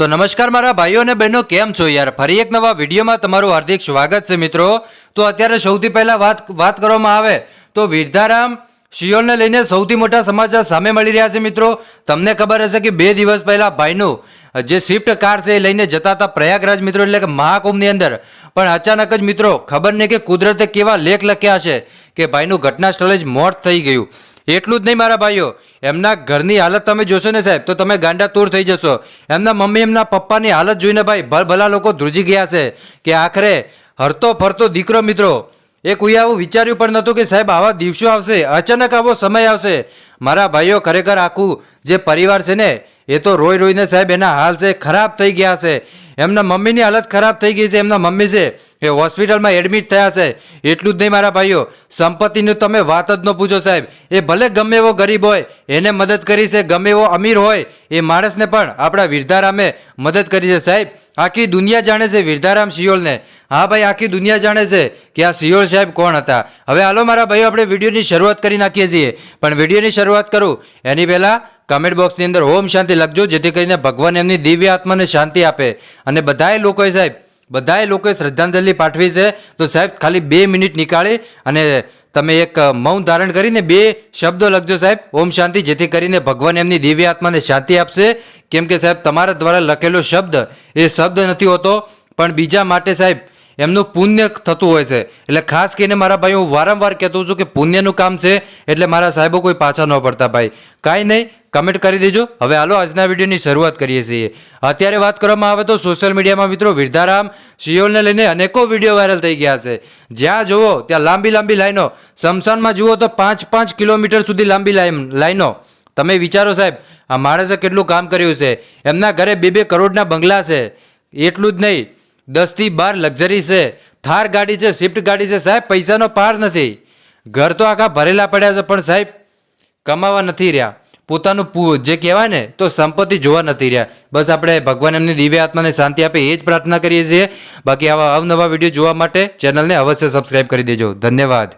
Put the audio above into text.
તો નમસ્કાર મારા ભાઈઓ અને બહેનો, કેમ છો યાર? ફરી એક નવા વિડીયોમાં તમારું હાર્દિક સ્વાગત છે મિત્રો. તો અત્યારે સૌથી પહેલા વાત વાત કરવામાં આવે તો વિરધારામ શિયોલને લઈને સૌથી મોટા સમાચાર સામે મળી રહ્યા છે મિત્રો. તમને ખબર હશે કે બે દિવસ પહેલા ભાઈનું જે સ્વિફ્ટ કાર છે એ લઈને જતા હતા પ્રયાગરાજ મિત્રો, એટલે કે મહાકુંભની અંદર. પણ અચાનક જ મિત્રો, ખબર નહીં કે કુદરતે કેવા લેખ લખ્યા છે કે ભાઈનું ઘટના સ્થળે જ મોત થઈ ગયું. એટલું જ નહીં, મારા ભાઈઓ. એમના ઘરની હાલત તમે જોશો ને સાહેબ, તો તમે ગાંડા તૂર થઈ જશો. એમના મમ્મી, એમના પપ્પાની હાલત જોઈને ભાઈ ભલભલા લોકો ધ્રુજી ગયા છે કે આખરે હરતો ફરતો દીકરો, મિત્રો. એ કોઈ આવું વિચાર્યું પણ નહોતું કે સાહેબ, આવા દિવસો આવશે, અચાનક આવો સમય આવશે. મારા ભાઈઓ, ખરેખર આખું જે પરિવાર છે ને, એ તો રોઈ રોઈને સાહેબ, એના હાલ છે, ખરાબ થઈ ગયા છે. એમના મમ્મીની હાલત ખરાબ થઈ ગઈ છે, એમના મમ્મી છે. એ હોસ્પિટલમાં એડમિટ થયા છે. એટલું જ નહીં મારા ભાઈઓ, સંપત્તિની તમે વાત જ ન પૂછો સાહેબ. એ ભલે ગમે એવો ગરીબ હોય, એને મદદ કરી છે, ગમે એવો અમીર હોય, એ માણસને પણ આપણા વિરધારામે મદદ કરી છે સાહેબ. આખી દુનિયા જાણે છે વિરધારામ સિયોલને હા ભાઈ, આખી દુનિયા જાણે છે કે આ સિયોલ સાહેબ કોણ હતા. હવે હાલો મારા ભાઈઓ, આપણે વિડીયોની શરૂઆત કરી નાખીએ છીએ. પણ વિડીયોની શરૂઆત કરું. એની પહેલાં કમેન્ટ બોક્સની અંદર ઓમ શાંતિ લખજો, જેથી કરીને ભગવાન એમની દિવ્ય આત્માને શાંતિ આપે. અને બધાએ લોકોએ સાહેબ બધાએ લોકોએ શ્રદ્ધાંજલિ પાઠવી છે. તો સાહેબ, ખાલી બે મિનિટ નીકાળી અને તમે એક મૌન ધારણ કરીને બે શબ્દો લખજો સાહેબ. ઓમ શાંતિ, જેથી કરીને ભગવાન એમની દિવ્ય આત્માને શાંતિ આપશે. કેમ કે સાહેબ, તમારા દ્વારા લખેલો શબ્દ એ શબ્દ નથી હોતો, પણ બીજા માટે સાહેબ એમનું પુણ્ય થતું હોય છે. એટલે ખાસ કરીને મારા ભાઈ, હું વારંવાર કહેતો છું કે પુણ્યનું કામ છે, એટલે મારા સાહેબો કોઈ પાછા ન પડતા ભાઈ. કાંઈ નહીં કમેન્ટ કરી દેજો. હવે હાલો, આજના વિડીયોની શરૂઆત કરીએ છીએ. અત્યારે વાત કરવામાં આવે તો સોશિયલ મીડિયામાં મિત્રો વિરધારામ સિયોલને લઈને અનેકો વીડિયો વાયરલ થઈ ગયા છે. જ્યાં જુઓ, ત્યાં લાંબી લાંબી લાઈનો. સમસાનમાં જુઓ તો પાંચ પાંચ કિલોમીટર સુધી લાંબી લાઈન, લાઈનો. તમે વિચારો સાહેબ, આ માણસે કેટલું કામ કર્યું છે? એમના ઘરે બે બે કરોડના બંગલા છે. એટલું જ નહીં. દસથી બાર લક્ઝરી છે. થાર ગાડી છે, સ્વિફ્ટ ગાડી છે. સાહેબ, પૈસાનો પાર નથી. ઘર તો આખા ભરેલા પડ્યા છે, પણ સાહેબ, કમાવા નથી રહ્યા. પોતાનું જે કહેવાય ને, તો સંપત્તિ જોવા નથી રહ્યા. બસ આપણે ભગવાન એમની દિવ્ય આત્માને શાંતિ આપે એ જ પ્રાર્થના કરીએ છીએ. બાકી આવા અવનવા વીડિયો જોવા માટે ચેનલને અવશ્ય સબસ્ક્રાઈબ કરી દેજો. ધન્યવાદ.